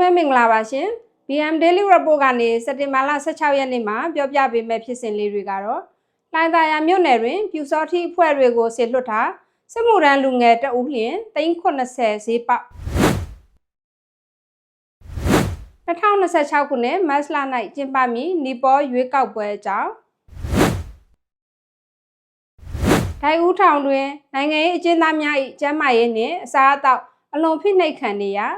ပဲမင်္ဂလာပါရှင် BM Daily Report ကနေစက်တင်ဘာလ16ရက်နေ့မှာပြောပြပေးမယ့်ဖြစ်စဉ်လေးတွေကတော့လိုင်သာယာမြို့နယ်တွင်ပြူစောတိအဖွဲ့တွေကိုဆေလွတ်ထားစစ်မှုရန်လူငယ်တအုပ်လျင်380ဈေးပေါက်2026ခုနှစ်မတ်လ၌ကျင်းပမည့်နီပေါ်ရွေးကောက်ပွဲအကြောင်းဒိုင်ဦးထောင်တွင်နိုင်ငံရေးအကျဉ်းသားများ၏ကျန်းမာရေးနှင့်အစားအသောက်အလွန်ဖိနှိပ်ခံနေရာ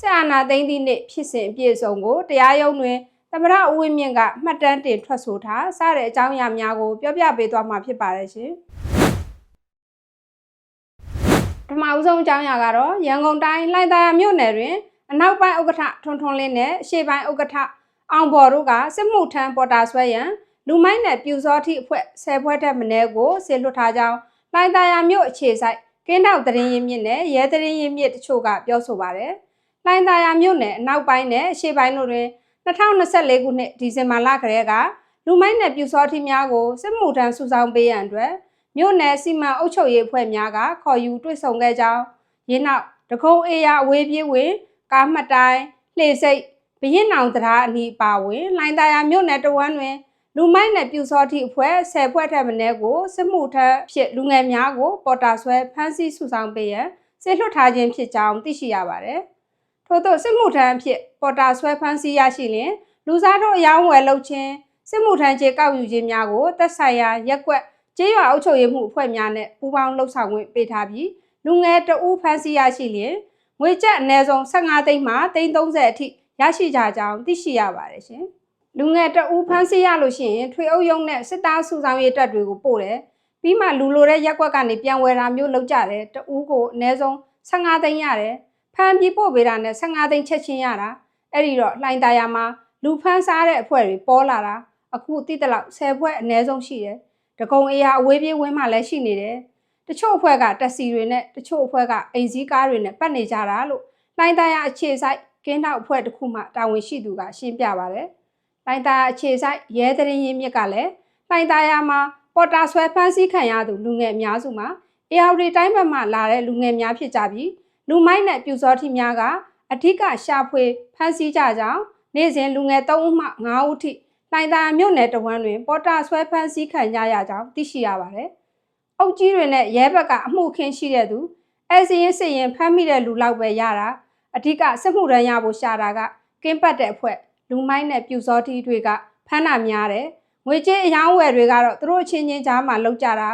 စစ်အာဏာသိမ်းသည့်နေ့ဖြစ်စဉ်အပြည့်အစုံကိုတရားရုံးတွင်သမရဦးဝင်းမြင့်ကမှတ်တမ်းတင်ထွက်ဆိုထားစတဲ့အကြောင်းအရာများကိုပြောပြပေးသွားမှာဖြစ်ပါတယ်ရှင်။ပထမဦးဆုံးအကြောင်းအရာကတော့ရန်ကုန်တိုင်းလှိုင်သာယာမြို့နယ်တွင်အနောက်ပိုင်းဥက္ကဋ္ဌထွန်းထွန်းလင်းနဲ့အရှေ့ပိုင်းဥက္ကဋ္ဌအောင်ဘော်တို့ကစစ်မှုထမ်းပေါ်တာဆွဲရန်လူမိုင်းနယ်ပြူစောတိအဖွဲ့ဆယ်ဖွဲ့တဲ့မင်းကိုဆေလွတ်ထားကြောင်းလှိုင်သာယာမြို့အခြေဆိုင်ကင်းတောက်တရင်ရင်မြင့်နဲ့ရဲတရင်ရင်မြင့်တချို့ကပြောဆိုပါတယ်။ လှိုင်သာယာမြို့နယ်အနောက်ပိုင်းနဲ့အရှေ့ပိုင်းတို့တွင်2024ခုနှစ်ဒီဇင်ဘာလကတည်းကလူမိုင်းနယ်ပြူစောတိများကိုစစ်မှုထမ်းစုဆောင်းပေးရန်အတွက်မြို့နယ်စီမံအုပ်ချုပ်ရေးအဖွဲ့များကခေါ်ယူတွေ့ဆုံခဲ့ကြောင်းရင်းနောက်တကုံအေးရအဝေးပြေးဝင်ကားမှတ်တိုင်းလှေစိတ်ဘရင်နောင်တရားအနီးပါဝင်လိုင်သာယာမြို့နယ်တဝမ်းတွင်လူမိုက်နဲ့ပြူစောတိအဖွဲ့ဆယ်ဖွဲ့ထက်မနည်းကိုစစ်မှုထမ်းဖြစ်လူငယ်များကိုပေါ်တာဆွဲဖမ်းဆီးစုဆောင်ပေးရန်စေလွှတ်ထားခြင်းဖြစ်ကြောင်းသိရှိရပါတယ်။ ထို့သောစစ်မှုထမ်းဖြစ်ပေါ်တာဆွဲဖမ်းဆီးရရှိလျင်လူစားတို့အယောင်းဝယ်လုပ်ခြင်းစစ်မှုထမ်းခြေကောက်ယူခြင်းများကိုသက်ဆိုင်ရာရက်ကွက်ကျေးရွာအုပ်ချုပ်ရေးမှုအဖွဲ့များနဲ့ပူးပေါင်းလှုပ်ဆောင်ခွင့်ပေးထားပြီးလူငယ်တဦးဖမ်းဆီးရရှိလျင်ငွေကျပ်အနည်းဆုံး15သိန်းမှ330အထိရရှိကြကြောင်းသိရှိရပါတယ်ရှင်။လူငယ်တဦးဖမ်းဆီးရလို့ရှိရင်ထွေအုပ်ရုံးနဲ့စစ်သားစုဆောင်ရေးတပ်တွေကိုပို့တယ်။ပြီးမှလူလိုတဲ့ရက်ကွက်ကနေပြန်ဝယ်တာမျိုးလုပ်ကြတယ်။တဦးကိုအနည်းဆုံး15သိန်းရတယ်။ ဖမ်းပြီးပို့ပေးတာနဲ့15သိန်းချက်ချင်းရတာ။အဲ့ဒီတော့လှိုင်သာယာမှာလူဖမ်းစားတဲ့အဖွဲ့တွေပေါ်လာတာအခုတိတလောက်10ဖွဲ့အနည်းဆုံးရှိတယ်။တကုံအေးရအဝေးပြေးဝင်းမှလည်းရှိနေတယ်။တချို့အဖွဲ့ကတက်စီတွေနဲ့တချို့အဖွဲ့ကအိမ်စည်းကားတွေနဲ့ပတ်နေကြတာလို့လှိုင်သာယာအခြေဆိုင်ကင်းထောက်အဖွဲ့တစ်ခုမှတာဝန်ရှိသူကရှင်းပြပါဗျ။လိုင်သာယာအခြေဆိုင်ရဲတရင်ရင်မြစ်ကလည်းလိုင်သာယာမှာပေါ်တာဆွဲဖမ်းဆီးခံရသူလူငယ်အများစုမှာအေယာဝတီတိုင်းဘက်မှလာတဲ့လူငယ်များဖြစ်ကြပြီး လူမိုက်နဲ့ပြူစောတိများကအဓိကရှာဖွေဖမ်းဆီးကြကြောင်းနေ့စဉ်လူငယ်3ဦးမှ5ဦးထိလိုင်သာယာမြို့နယ်တဝန်းတွင်ပေါ်တာဆွဲဖမ်းဆီးခံကြရကြောင်းသိရှိရပါတယ်။အုပ်ကြီးတွေနဲ့ရဲဘက်ကအမှုခင်းရှိတဲ့သူအဲစရင်စစ်ရင်ဖမ်းမိတဲ့လူလောက်ပဲရတာအဓိကစစ်မှုရန်ရဖို့ရှာတာကကင်းပတ်တဲ့အဖွဲ့လူမိုင်းနဲ့ပြူစောတိတွေကဖမ်းတာများတယ်ငွေကြေးအယောင်းဝယ်တွေကတော့သူတို့အချင်းချင်းကြားမှာလောက်ကြတာ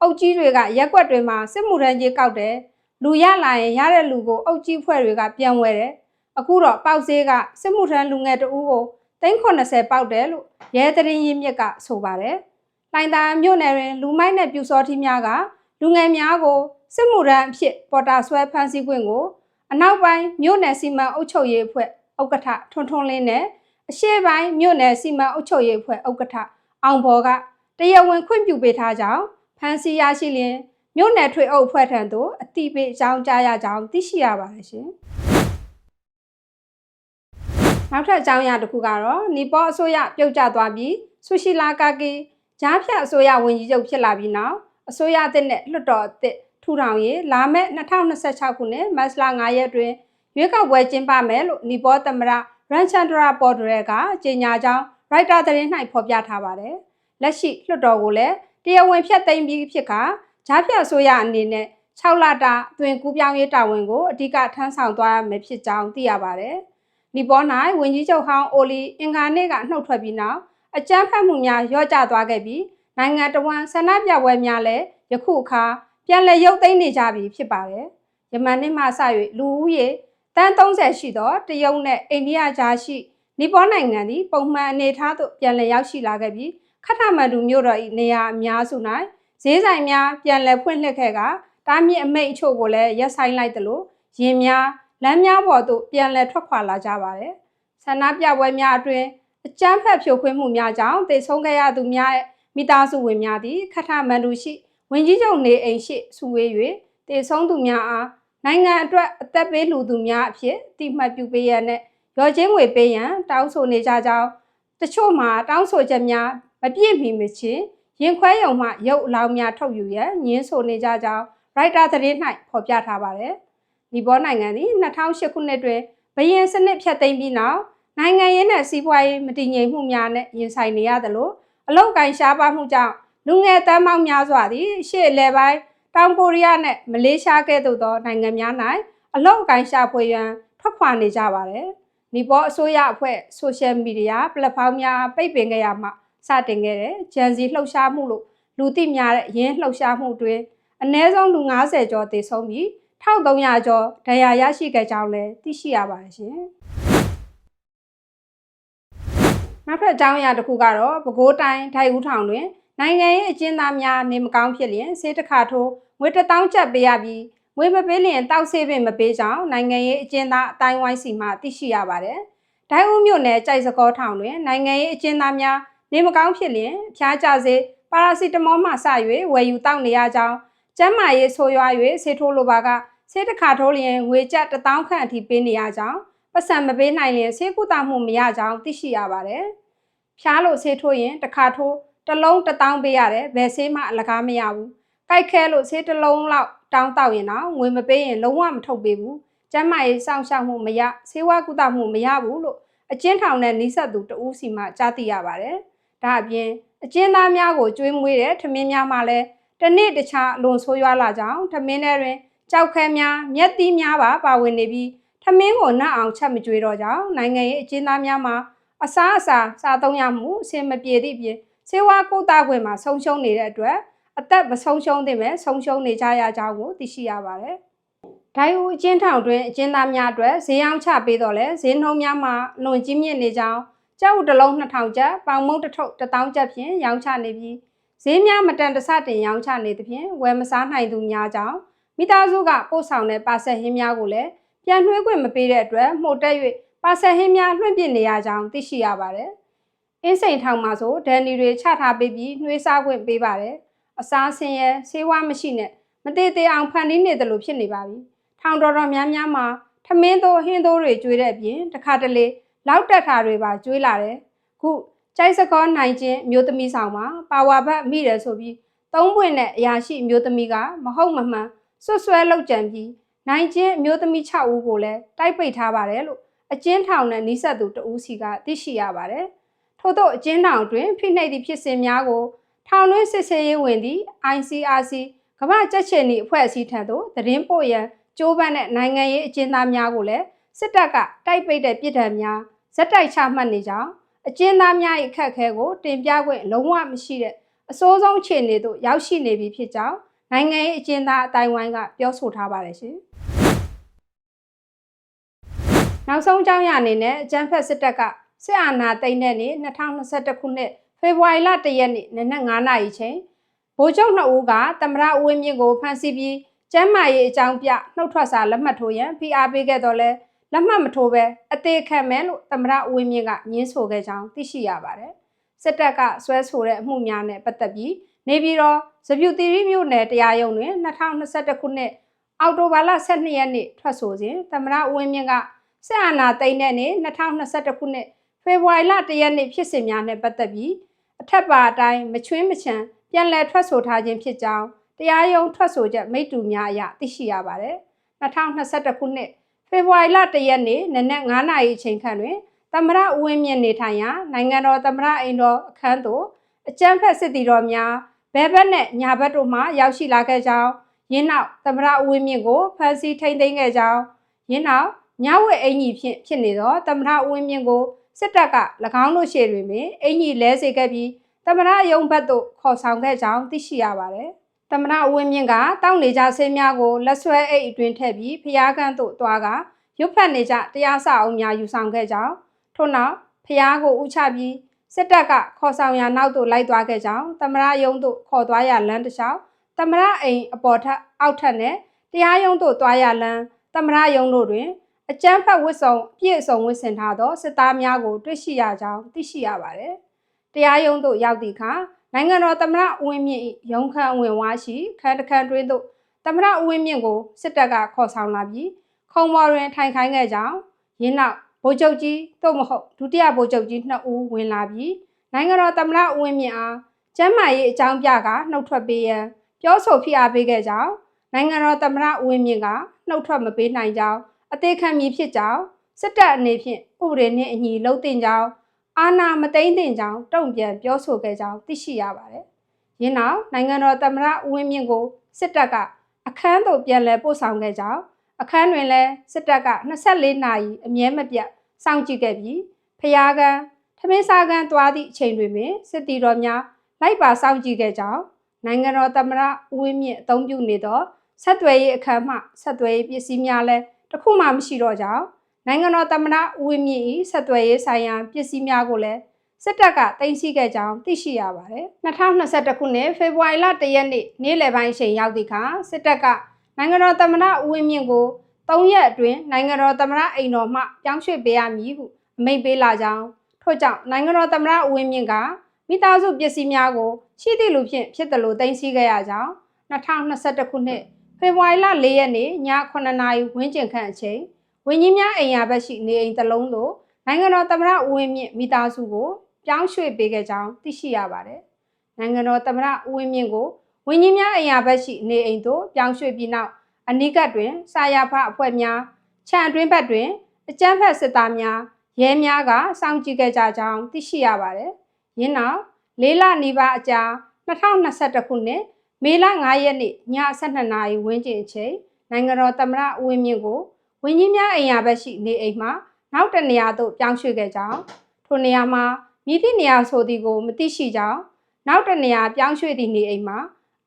အုပ်ကြီးတွေကရက်ွက်တွေမှာစစ်မှုရန်ကြီးကောက်တယ် လူရလာရင်ရတဲ့လူကိုအုပ်ကြီးဖွဲ့တွေကပြန်ဝယ်တယ်အခုတော့ပေါက်ဈေးကစစ်မှုထမ်းလူငယ်တဦးကို380ပေါက်တယ်လို့ရဲတရင်ရင်းမြစ်ကဆိုပါတယ်လိုင်တာမြို့နယ်တွင်လူမိုက်နဲ့ပြူစောတိများကလူငယ်များကိုစစ်မှုရန်အဖြစ်ပေါ်တာဆွဲဖမ်းဆီးခွင့်ကိုအနောက်ပိုင်းမြို့နယ်စီမံအုပ်ချုပ်ရေးအဖွဲ့ဥက္ကဋ္ဌထွန်းထွန်းလင်းနဲ့အရှေ့ပိုင်းမြို့နယ်စီမံအုပ်ချုပ်ရေးအဖွဲ့ဥက္ကဋ္ဌအောင်ဘော်ကတရားဝင်ခွင့်ပြုပေးထားကြောင်းဖမ်းဆီးရရှိလျင် မြို့နယ်ထွေအုပ်အဖွဲ့ထံသို့အတိပေးအကြောင်းကြားရကြောင်းသိရှိရပါတယ်ရှင်။နောက်ထပ်အကြောင်းအရာတစ်ခုကတော့နီပေါ်အစိုးရပြုတ်ကျသွားပြီးဆူရှီလာကာကီဂျားဖြတ်အစိုးရဝန်ကြီးချုပ်ဖြစ်လာပြီးနောက်အစိုးရအသစ်နဲ့လွှတ်တော်အသစ်ထူထောင်ရေးလာမယ့်2026ခုနှစ်မတ်လ9ရက်တွင်ရွေးကောက်ပွဲကျင်းပမယ်လို့နီပေါ်သမ္မတရန်ချန်ဒရာပေါ်ဒရဲကကြေညာကြောင်းရိုက်တာသတင်း၌ဖော်ပြထားပါတယ်။လက်ရှိလွှတ်တော်ကိုလည်းတရားဝင်ဖျက်သိမ်းပြီးဖြစ်ခါ ဂျားဖြတ်အစိုးရအနေနဲ့6လတာအသွင်ကူးပြောင်းရေးတာဝန်ကိုအဓိကထမ်းဆောင်သွားရမယ်ဖြစ်ကြောင်းသိရပါတယ်။နီပေါ်၌ဝန်ကြီးချုပ်ဟောင်းအိုလီအင်္ဂါနေ့ကနှုတ်ထွက်ပြီးနောက်အကြမ်းဖက်မှုများရော့ကျသွားခဲ့ပြီးနိုင်ငံတော်ဝန်ဆန္ဒပြပွဲများလည်းယခုအခါပြန်လည်ရုပ်သိမ်းနေကြပြီဖြစ်ပါတယ်။ယမန်နေ့မှစ၍လူဦးရေတန်း30ရှိသောတရုတ်နဲ့အိန္ဒိယကြားရှိနီပေါနိုင်ငံသည်ပုံမှန်အနေထားသို့ပြန်လည်ရောက်ရှိလာခဲ့ပြီးခထမန္ဒူမြို့တော်၏နေရာအများစု၌ ဈေးဆိုင်များပြန်လည်ဖွင့်လှစ်ခဲ့ကတားမြစ်အမိတ်အချို့ကိုလည်းရပ်ဆိုင်းလိုက်သလိုရင်များလမ်းများပေါ်သို့ပြန်လည်ထွက်ခွာလာကြပါတယ်။ဆန္ဒပြပွဲများအတွင်းအကြမ်းဖက်ဖြိုခွင်းမှုများကြောင့်တေဆုံးခဲ့ရသူများမိသားစုဝင်များသည်ခထမန္ဒူရှိဝင်ကြီးချုပ်နေအိမ်ရှိစုဝေး၍တေဆုံးသူများအားနိုင်ငံအတွက်အသက်ပေးလူသူများအဖြစ်တိမှတ်ပြုပေးရန်နဲ့ရော်ချင်းငွေပေးရန်တောင်းဆိုနေကြကြောင်းတချို့မှာတောင်းဆိုချက်များမပြည့်မီမချင်း ရင်ခွဲယုံမှရုပ်အလောင်းများထုတ်ယူရန်ညင်းဆိုနေကြကြောင်းရိုက်တာသတင်း၌ဖော်ပြထားပါတယ်နီပေါနိုင်ငံသည်2008ခုနှစ်တွင်ဘရင်စနစ်ဖြတ်သိမ်းပြီးနောက်နိုင်ငံရေးနဲ့စီးပွားရေးမတည်ငြိမ်မှုများနဲ့ရင်ဆိုင်နေရသလိုအလောက်ကိုင်းရှားပါမှုကြောင့်လူငယ်တန်းပေါင်းများစွာသည်ရှေ့အလဲပိုင်းတောင်ကိုရီးယားနဲ့မလေးရှားကဲ့သို့သောနိုင်ငံများ၌အလောက်ကိုင်းရှားဖွေရန်ထွက်ခွာနေကြပါတယ်။နီပေါအစိုးရအဖွဲ့ဆိုရှယ်မီဒီယာပလက်ဖောင်းများပိတ်ပင်ခဲ့ရမှ စတင်ခဲ့တဲ့ဂျန်စီလှုပ်ရှားမှုလို့လူသိများတဲ့ရင်းလှုပ်ရှားမှုတွင်အ ਨੇ ဆုံးလူ90ကျော်သေဆုံးပြီး1300ကျော်ဒဏ်ရာရရှိခဲ့ကြောင်းလည်းသိရှိရပါတယ်ရှင်။နောက်ထပ်အကြောင်းအရာတစ်ခုကတော့ပဲခူးတိုင်းဒိုက်ဦးထောင်တွင်နိုင်ငံရေးအကျဉ်းသားများနေမကောင်းဖြစ်လျင်ဆေးတစ်ခါထိုးငွေ1000ကျပ်ပေးရပြီးငွေမပေးလျင်တောက်ဆေးပင်မပေးကြောင်းနိုင်ငံရေးအကျဉ်းသားအတိုင်းဝိုင်းစီမှသိရှိရပါတယ်။ဒိုက်ဦးမြို့နယ်ကြိုက်စကောထောင်တွင်နိုင်ငံရေးအကျဉ်းသားများ နေမကောင်းဖြစ်လျင်ဖျားကြစေပါရာစီတမောမှစ၍ဝယ်ယူတောက်နေရကြောင်းကျန်းမာရေးဆိုးရွား၍ဆေးထိုးလိုပါကဆေးတစ်ခါထိုးလျင်ငွေကျပ်1000ခန့်အထိပေးနေရကြောင်းပတ်စံမပေးနိုင်လျင်ဆေးကုသမှုမရကြောင်းသိရှိရပါတယ်။ဖျားလို့ဆေးထိုးရင်တစ်ခါထိုးတစ်လုံး1000ပေးရတယ်ဘယ်ဆေးမှအလကားမရဘူး။ကြိုက်ခဲလို့ဆေးတစ်လုံးလောက်တောင်းတောက်ရင်တော့ငွေမပေးရင်လုံးဝမထုတ်ပေးဘူး။ကျန်းမာရေးစောင့်ရှောက်မှုမရဆေးဝါးကုသမှုမရဘူးလို့အကျဉ်းထောင်နဲ့နှိဆက်သူတဦးစီမှကြားသိရပါတယ်။ ဒါအပြင်အကျဉ်းသားများကိုကြွေးမွေးတဲ့ထမင်းများမှလည်းတနေ့တခြားအလွန်ဆိုးရွားလာကြောင်းထမင်းထဲတွင်ကြောက်ခဲများမျက်သီးများပါပါဝင်နေပြီးထမင်းကိုနှက်အောင်ချက်မကြွေးတော့ကြောင်းနိုင်ငံရေးအကျဉ်းသားများမှာအစားအစာစားသုံးရမှုအဆင်မပြေသည့်ပြင်ဆေးဝါးကုသခွင့်မှာဆုံးရှုံးနေတဲ့အတွက်အသက်မဆုံးရှုံးသင့်ပဲဆုံးရှုံးနေကြရကြောင်းကိုသိရှိရပါတယ်။ဒိုင်ဦးအကျဉ်းထောင်တွင်အကျဉ်းသားများအတွက်ဈေးအောင်ချပေးတော့လဲဈေးနှုန်းများမှာလွန်ကြီးမြင့်နေကြောင်း ကျောက်တစ်လုံး2000ကျပ်ပေါင်မုံတစ်ထုပ်1000ကျပ်ဖြင့်ရောင်းချနေပြီးဈေးများမတန်တဆတင်ရောင်းချနေသဖြင့်ဝယ်မစားနိုင်သူများကြောင့်မိသားစုကပို့ဆောင်တဲ့ပါဆက်ဟင်းများကိုလည်းပြန်နှွှဲခွင့်မပေးတဲ့အတွက်မှုတ်တက်၍ပါဆက်ဟင်းများလွှင့်ပစ်နေရကြောင်းသိရှိရပါတယ်။အင်းစိန်ထောင်မှာဆိုဒန်နီတွေချထားပေးပြီးနှွေးစားခွင့်ပေးပါတယ်။အစားဆင်းရဲဆေးဝါးမရှိနဲ့မသေးသေးအောင်ဖန်တီးနေတယ်လို့ဖြစ်နေပါပြီ။ထောင်တော်တော်များများမှာထမင်းသိုးဟင်းသိုးတွေကျွေးတဲ့အပြင်တခါတလေ လောက်တက်တာတွေပါကျွေးလာတယ်။ခုကြိုက်စကောနိုင်ချင်းမျိုးသမီးဆောင်မှာပါဝါဘတ်မိတယ်ဆိုပြီးသုံးပွင့်နဲ့အရာရှိမျိုးသမီးကမဟုတ်မမှန်ဆွဆွဲလောက်ကြံပြီးနိုင်ချင်းမျိုးသမီး6ဦးကိုလည်းတိုက်ပိတ်ထားပါတယ်လို့အကျဉ်းထောင်နဲ့နှိဆက်သူတဦးစီကသိရှိရပါတယ်။ထို့သောအကျဉ်းထောင်တွင်ဖိနှိပ်သည့်ဖြစ်စဉ်များကိုထောင်တွင်းစစ်ဆေးရေးဝင်သည့် ICRC ကမ္ဘာကြက်ချင်ဤအဖွဲ့အစည်းထံသို့သတင်းပို့ရန်ကြိုးပမ်းတဲ့နိုင်ငံရေးအကျဉ်းသားများကိုလည်းစစ်တပ်ကတိုက်ပိတ်တဲ့ပြည်ထံများ ဇက်တိုက်ချမှတ်နေကြောင်းအကျဉ်းသားများ၏အခက်အခဲကိုတင်ပြခွင့်လုံးဝမရှိတဲ့အစိုးဆုံးအခြေအနေသို့ရောက်ရှိနေပြီဖြစ်ကြောင်းနိုင်ငံရေးအကျဉ်းသားအတိုင်းဝိုင်းကပြောဆိုထားပါတယ်ရှင်။နောက်ဆုံးကြောင်းရအနေနဲ့အကြမ်းဖက်စစ်တပ်ကစစ်အာဏာသိမ်းတဲ့နေ့2021ခုနှစ်ဖေဖော်ဝါရီလ1ရက်နေ့နနက်9:00နာရီချိန်ဗိုလ်ချုပ်နှစ်ဦးကသမရဦးဝင်းမြင့်ကိုဖမ်းဆီးပြီးကျမ်းမာရေးအကြောင်းပြနှုတ်ထွက်စာလက်မှတ်ထိုးရန်ဖိအားပေးခဲ့တော့လဲ လက်မှတ်မထိုးပဲအသေးခံမယ်လို့သမရဦးဝင်းမြင့်ကညင်းဆိုခဲ့ကြောင်းသိရှိရပါတယ်။စစ်တပ်ကဆွဲဆိုတဲ့အမှုများနဲ့ပတ်သက်ပြီးနေပြည်တော်စပြူတီရီမြို့နယ်တရားရုံးတွင်2021ခုနှစ်အောက်တိုဘာလ12ရက်နေ့ထွက်ဆိုစဉ်သမရဦးဝင်းမြင့်ကစစ်အာဏာသိမ်းတဲ့နေ့2021ခုနှစ်ဖေဖော်ဝါရီလ1ရက်နေ့ဖြစ်စဉ်များနဲ့ပတ်သက်ပြီးအထက်ပါအတိုင်းမချွင်းမချံပြန်လည်ထွက်ဆိုထားခြင်းဖြစ်ကြောင်းတရားရုံးထွက်ဆိုချက်မိတ္တူများအရသိရှိရပါတယ်။2021ခုနှစ် ဖေဖော်ဝါရီလ1ရက်နေ့နနက်9:00နာရီအချိန်ခန့်တွင်သမရဦးဝင်းမြင့်နေထိုင်ရာနိုင်ငံတော်သမရအိမ်တော်အခန်းသို့အကြမ်းဖက်စစ်တီတော်များဘဲဘက်နဲ့ညာဘက်တို့မှရောက်ရှိလာခဲ့ကြောင်းရင်းနောက်သမရဦးဝင်းမြင့်ကိုဖမ်းဆီးထိန်းသိမ်းခဲ့ကြောင်းရင်းနောက်ညဝက်အင်ကြီးဖြင့်ဖြစ်နေသောသမရဦးဝင်းမြင့်ကိုစစ်တပ်က၎င်းတို့ရှေ့တွင်ပင်အင်ကြီးလဲစေခဲ့ပြီးသမရယုံဘက်သို့ခေါ်ဆောင်ခဲ့ကြောင်းသိရှိရပါတယ်။ သမရဦးဝင်းမြင့်ကတောက်နေကြဆေးများကိုလက်ဆွဲအိတ်အတွင်းထည့်ပြီးဖျားကန်းသို့တွားကရွတ်ဖက်နေကြတရားစအောင်များယူဆောင်ခဲ့ကြောင်းထို့နောက်ဖျားကိုဥချပြီးစစ်တပ်ကခေါ်ဆောင်ရာနောက်သို့လိုက်သွားခဲ့ကြောင်းသမရယုံသို့ခေါ်သွားရလမ်းတစ်လျှောက်သမရအိမ်အပေါ်ထက်အောက်ထက်နဲ့တရားရုံးသို့သွားရလမ်းသမရယုံတို့တွင်အကျန်းဖတ်ဝစ်စုံပြည့်စုံဝစ်ဆင်ထားသောစစ်သားများကိုတွေ့ရှိရကြောင်းသိရှိရပါတယ်။တရားရုံးသို့ရောက်သည့်အခါ နိုင်ငံတော်သမရဦးဝင်းမြင့်၏ရုံးခန်းဝင်ဝါရှိခန်းတခန်းတွင်သို့သမရဦးဝင်းမြင့်ကိုစစ်တပ်ကခေါ်ဆောင်လာပြီးခုံပေါ်တွင်ထိုင်ခိုင်းခဲ့ကြောင်းရင်းနောက်ဗိုလ်ချုပ်ကြီးသို့မဟုတ်ဒုတိယဗိုလ်ချုပ်ကြီးနှစ်ဦးဝင်လာပြီးနိုင်ငံတော်သမ္မတဦးဝင်းမြင့်အားကျမ်းမာရေးအကြောင်းပြကနှုတ်ထွက်ပေးရန်ပြောဆိုဖိအားပေးခဲ့ကြောင်းနိုင်ငံတော်သမ္မတဦးဝင်းမြင့်ကနှုတ်ထွက်မပေးနိုင်ကြောင်းအသေးခံမည်ဖြစ်ကြောင်းစစ်တပ်အနေဖြင့်ဥပဒေနှင့်အညီလှုပ်တင်ကြောင်း အာဏာမသိမ်းတင်ကြောင်းတုံ့ပြန်ပြောဆိုခဲ့ကြောင်းသိရှိရပါတယ်။ယင်းနောက်နိုင်ငံတော်သမ္မတဦးဝင်းမြင့်ကိုစစ်တပ်ကအခန်းသို့ပြန်လည်ပို့ဆောင်ခဲ့ကြောင်းအခန်းတွင်လည်းစစ်တပ်က24နာရီအမြဲမပြတ်စောင့်ကြည့်ခဲ့ပြီးဖျားကန်ထမင်းစားကန်သွားသည့်အချိန်တွင်ပင်စစ်တီတော်များလိုက်ပါစောင့်ကြည့်ခဲ့ကြောင်းနိုင်ငံတော်သမ္မတဦးဝင်းမြင့်အသုံးပြုနေသောဆက်သွယ်ရေးအခမ်းမှဆက်သွယ်ရေးပစ္စည်းများလည်းတစ်ခုမှမရှိတော့ကြောင်း နိုင်ငံတော်သမ္မတဦးဝင်းမြင့်၏ဆက်သွယ်ရေးဆိုင်ရာပစ္စည်းများကိုလည်းစစ်တပ်ကတင်စီခဲ့ကြောင်းသိရှိရပါတယ်2021ခုနှစ်ဖေဖော်ဝါရီလ1ရက်နေ့နေ့လယ်ပိုင်းအချိန်ရောက်သည့်အခါစစ်တပ်ကနိုင်ငံတော်သမ္မတဦးဝင်းမြင့်ကို၃ရက်အတွင်းနိုင်ငံတော်သမ္မတအိမ်တော်မှပြောင်းရွှေ့ပေးရမည်ဟုအမိန့်ပေးလာကြောင်းထို့ကြောင့်နိုင်ငံတော်သမ္မတဦးဝင်းမြင့်ကမိသားစုပစ္စည်းများကိုရှိသည့်လူဖြင့်ဖြစ်တယ်လို့တင်စီခဲ့ရကြောင်း2021ခုနှစ်ဖေဖော်ဝါရီလ4ရက်နေ့ည9:00နာရီဝန်းကျင်ခန့်အချိန် ဝင်းကြီးများအိမ်ယာဘက်ရှိနေအိမ်တစ်လုံးသို့နိုင်ငံတော်သမ္မတဦးဝင်းမြင့်မိသားစုကိုပြောင်းရွှေ့ပေးခဲ့ကြောင်းသိရှိရပါတယ်။နိုင်ငံတော်သမ္မတဦးဝင်းမြင့်ကိုဝင်းကြီးများအိမ်ယာဘက်ရှိနေအိမ်သို့ပြောင်းရွှေ့ပြီးနောက်အနိကတ်တွင်စာရဖအဖွဲ့များခြံအတွင်းဘက်တွင်အကြမ်းဖက်စစ်သားများရဲများကစောင့်ကြည့်ခဲ့ကြကြောင်းသိရှိရပါတယ်။ယင်းနောက်လေးလနီးပါးအကြာ2021ခုနှစ်မေလ9ရက်နေ့ည12နာရီဝန်းကျင်အချိန်နိုင်ငံတော်သမ္မတဦးဝင်းမြင့်ကို ဝင်းကြီးများအိမ်ယာဘက်ရှိနေအိမ်မှာနောက်တနေရာသို့ပြောင်းရွှေ့ခဲ့ကြောင်းထိုနေရာမှာမြည်သည့်နေရာဆိုသည်ကိုမသိရှိကြောင်းနောက်တနေရာပြောင်းရွှေ့သည့်နေအိမ်မှာ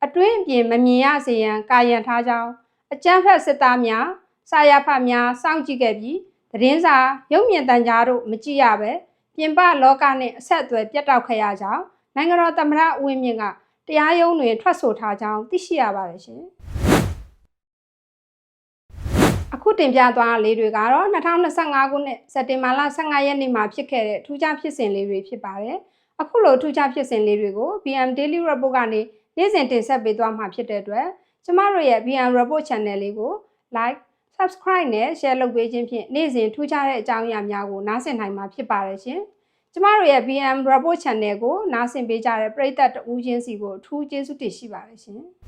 အတွင်းအပြင်မမြင်ရစေရန်ကာယံထားကြောင်းအကြမ်းဖက်စစ်သားများစာရဖတ်များစောင့်ကြည့်ခဲ့ပြီးသတင်းစာရုပ်မြင်သံကြားတို့မကြည့်ရပဲပြင်ပလောကနှင့်အဆက်အသွယ်ပြတ်တောက်ခဲ့ရကြောင်းနိုင်ငံတော်သမ္မတဦးဝင်းမြင့်ကတရားရုံးတွင်ထွက်ဆိုထားကြောင်းသိရှိရပါတယ်ရှင်။အ ခုတင်ပြသွားတာလေးတွေကတော့2025ခုနှစ်စက်တင်ဘာလ15ရက်နေ့မှာဖြစ်ခဲ့တဲ့ထူးခြားဖြစ်စဉ်လေးတွေဖြစ်ပါတယ်။အခုလိုထူးခြားဖြစ်စဉ်လေးတွေကို BM Daily Report ကနေနေ့စဉ်တင်ဆက်ပေးသွားမှာဖြစ်တဲ့အတွက်ကျမတို့ရဲ့ BM Report Channel လေးကို like subscribe နဲ့ share လုပ်ပေးခြင်းဖြင့်နေ့စဉ်ထူးခြားတဲ့အကြောင်းအရာများကိုနားဆင်နိုင်မှာဖြစ်ပါတယ်ရှင်။ကျမတို့ရဲ့ BM Report Channel ကိုနားဆင်ပေးကြတဲ့ပရိသတ်တဦးချင်းစီကိုအထူးကျေးဇူးတင်ရှိပါတယ်ရှင်။